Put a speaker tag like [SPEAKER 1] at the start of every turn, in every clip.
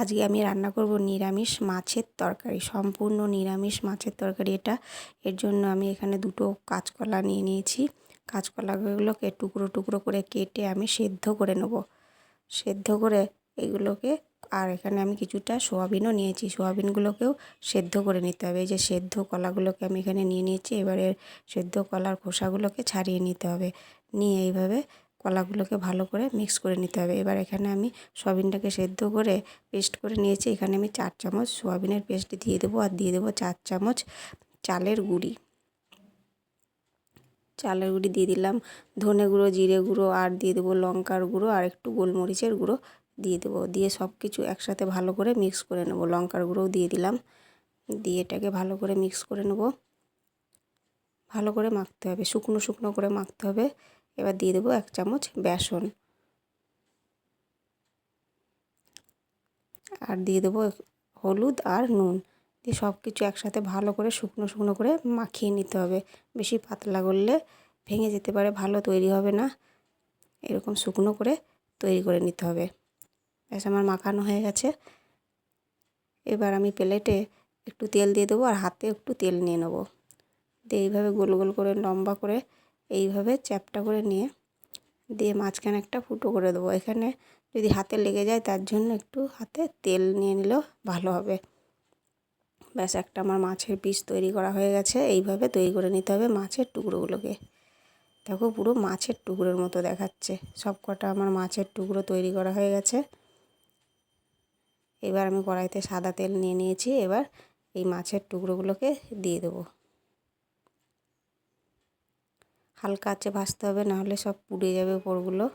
[SPEAKER 1] আজকে আমি রান্না করব নিরামিষ মাছের তরকারি, সম্পূর্ণ নিরামিষ মাছের তরকারি এটা। এর জন্য আমি এখানে দুটো কাঁচকলা নিয়ে নিয়েছি। কাঁচকলাগুলোকে টুকরো টুকরো করে কেটে আমি সেদ্ধ করে নেব। সেদ্ধ করে এগুলোকে, আর এখানে আমি কিছুটা সোয়াবিনও নিয়েছি। সোয়াবিনগুলোকেও সেদ্ধ করে নিতে হবে। এই যে সেদ্ধ কলাগুলোকে আমি এখানে নিয়ে নিয়েছি, এবারে সেদ্ধ কলার খোসাগুলোকে ছাড়িয়ে নিতে হবে। নিয়ে এইভাবে কলাগুলোকে ভালো করে মিক্স করে নিতে হবে। এবার এখানে আমি সয়াবিনটাকে সেদ্ধ করে পেস্ট করে নিয়েছি। এখানে আমি চার চামচ সোয়াবিনের পেস্ট দিয়ে দেবো আর দিয়ে দেবো চার চামচ চালের গুঁড়ি। চালের গুঁড়ি দিয়ে দিলাম। ধনে গুঁড়ো, জিরে গুঁড়ো আর দিয়ে দেবো লঙ্কার গুঁড়ো আর একটু গোলমরিচের গুঁড়ো দিয়ে দেবো। দিয়ে সব কিছু একসাথে ভালো করে মিক্স করে নেব। লঙ্কার গুঁড়োও দিয়ে দিলাম। দিয়ে এটাকে ভালো করে মিক্স করে নেব। ভালো করে মাখতে হবে। শুকনো শুকনো করে মাখতে হবে। এবার দিয়ে দেবো এক চামচ বেসন। আর দিয়ে দেবো হলুদ আর নুন। দিয়ে সব কিছু একসাথে ভালো করে শুকনো শুকনো করে মাখিয়ে নিতে হবে। বেশি পাতলা করলে ভেঙে যেতে পারে, ভালো তৈরি হবে না। এরকম শুকনো করে তৈরি করে নিতে হবে। ব্যাস, আমার মাখানো হয়ে গেছে। এবার আমি প্লেটে একটু তেল দিয়ে দেবো আর হাতে একটু তেল নিয়ে নেব। দিয়ে এইভাবে গোল গোল করে লম্বা করে এইভাবে চ্যাপটা করে নিয়ে দিয়ে মাঝখানে একটা ফুটো করে দেবো। এখানে যদি হাতে লেগে যায় তার জন্য একটু হাতে তেল নিয়ে নিলেও ভালো হবে। ব্যাস, একটা আমার মাছের পিস তৈরি করা হয়ে গেছে। এইভাবে তৈরি করে নিতে হবে মাছের টুকরোগুলোকে। দেখো পুরো মাছের টুকরোর মতো দেখাচ্ছে। সব কটা আমার মাছের টুকরো তৈরি করা হয়ে গেছে। এবার আমি কড়াইতে সাদা তেল নিয়ে নিয়েছি। এবার এই মাছের টুকরোগুলোকে দিয়ে দেবো। হালকা আছে ভাজতে হবে, নাহলে সব পুড়ে যাবে ওপরগুলো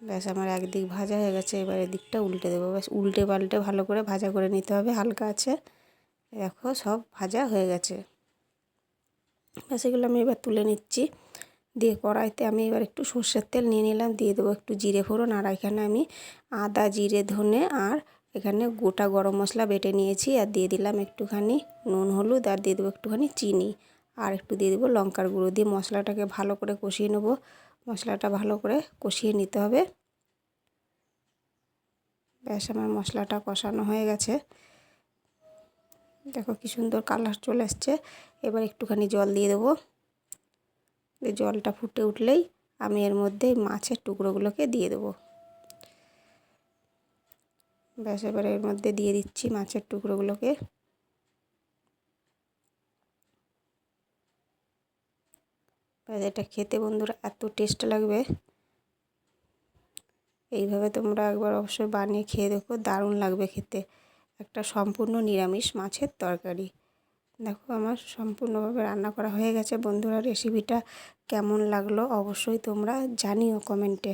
[SPEAKER 1] ব্যাস, আমার একদিক ভাজা হয়ে গেছে, এবার এদিকটা উল্টে দেবো। ব্যাস, উল্টে পাল্টে ভালো করে ভাজা করে নিতে হবে হালকা আছে দেখো, সব ভাজা হয়ে গেছে। ব্যাস, এগুলো আমি এবার তুলে নিচ্ছি। দিয়ে কড়াইতে আমি এবার একটু সর্ষের তেল নিয়ে নিলাম, দিয়ে দেবো একটু জিরে ফোড়ন, আর এখানে আমি আদা, জিরে, ধনে, আর এখানে গোটা গরম মশলা বেটে নিয়েছি, আর দিয়ে দিলাম একটুখানি নুন, হলুদ, আর দিয়ে দেবো একটুখানি চিনি। আর একটু দিয়ে দেবো লঙ্কার গুঁড়ো দিয়ে মশলাটাকে ভালো করে কষিয়ে নেব। মশলাটা ভালো করে কষিয়ে নিতে হবে। ব্যাস, আমার মশলাটা কষানো হয়ে গেছে। দেখো কি সুন্দর কালার চলে আসছে। এবার একটুখানি জল দিয়ে দেবো। জলটা ফুটে উঠলেই আমি এর মধ্যে মাছের টুকরোগুলোকে দিয়ে দেবো। ব্যাস, এবার এর মধ্যে দিয়ে দিচ্ছি মাছের টুকরোগুলোকে। এটা খেতে বন্ধুরা এত টেস্ট লাগবে। এইভাবে তোমরা একবার অবশ্যই বানিয়ে খেয়ে দেখো, দারুণ লাগবে খেতে। একটা সম্পূর্ণ নিরামিষ মাছের তরকারি। দেখো আমার সম্পূর্ণভাবে রান্না করা হয়ে গেছে বন্ধুরা রেসিপিটা কেমন লাগল অবশ্যই তোমরা জানিও কমেন্টে।